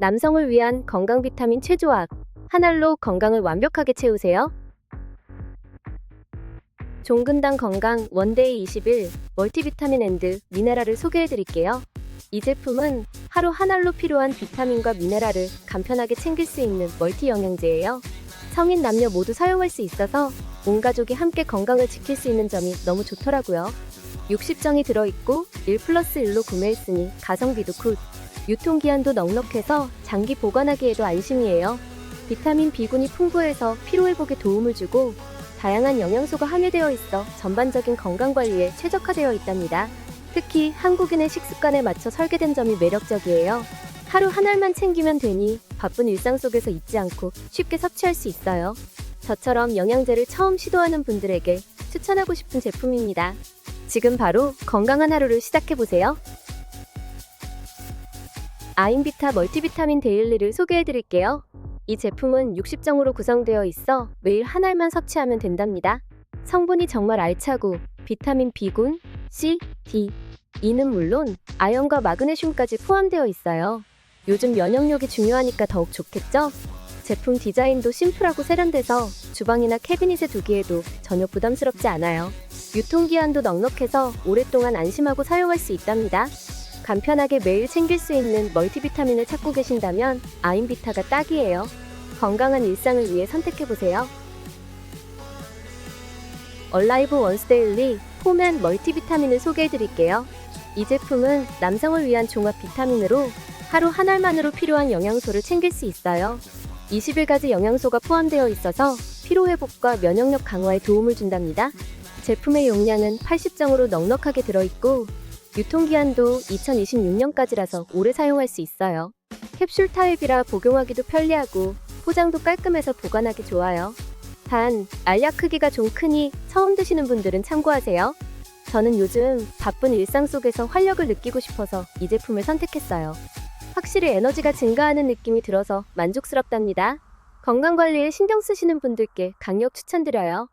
남성을 위한 건강 비타민 최조합. 한 알로 건강을 완벽하게 채우세요. 종근당 건강 원데이 21 멀티비타민 앤드 미네랄을 소개해 드릴게요. 이 제품은 하루 한 알로 필요한 비타민과 미네랄을 간편하게 챙길 수 있는 멀티 영양제예요. 성인 남녀 모두 사용할 수 있어서 온 가족이 함께 건강을 지킬 수 있는 점이 너무 좋더라고요. 60정이 들어있고 1 플러스 1로 구매했으니 가성비도 굿. 유통기한도 넉넉해서 장기 보관하기에도 안심이에요. 비타민 B군이 풍부해서 피로회복에 도움을 주고 다양한 영양소가 함유되어 있어 전반적인 건강 관리에 최적화되어 있답니다. 특히 한국인의 식습관에 맞춰 설계된 점이 매력적이에요. 하루 한 알만 챙기면 되니 바쁜 일상 속에서 잊지 않고 쉽게 섭취할 수 있어요. 저처럼 영양제를 처음 시도하는 분들에게 추천하고 싶은 제품입니다. 지금 바로 건강한 하루를 시작해보세요. 아임비타 멀티비타민 데일리를 소개해 드릴게요. 이 제품은 60정으로 구성되어 있어 매일 한 알만 섭취하면 된답니다. 성분이 정말 알차고 비타민 B군, C, D, E는 물론 아연과 마그네슘까지 포함되어 있어요. 요즘 면역력이 중요하니까 더욱 좋겠죠? 제품 디자인도 심플하고 세련돼서 주방이나 캐비닛에 두기에도 전혀 부담스럽지 않아요. 유통기한도 넉넉해서 오랫동안 안심하고 사용할 수 있답니다. 간편하게 매일 챙길 수 있는 멀티비타민을 찾고 계신다면 아임비타가 딱이에요. 건강한 일상을 위해 선택해보세요. 얼라이브 원스데일리 폼앤 멀티비타민을 소개해드릴게요. 이 제품은 남성을 위한 종합 비타민으로 하루 한 알만으로 필요한 영양소를 챙길 수 있어요. 21가지 영양소가 포함되어 있어서 피로회복과 면역력 강화에 도움을 준답니다. 제품의 용량은 80정으로 넉넉하게 들어있고 유통기한도 2026년까지라서 오래 사용할 수 있어요. 캡슐 타입이라 복용하기도 편리하고 포장도 깔끔해서 보관하기 좋아요. 단, 알약 크기가 좀 크니 처음 드시는 분들은 참고하세요. 저는 요즘 바쁜 일상 속에서 활력을 느끼고 싶어서 이 제품을 선택했어요. 확실히 에너지가 증가하는 느낌이 들어서 만족스럽답니다. 건강 관리에 신경 쓰시는 분들께 강력 추천드려요.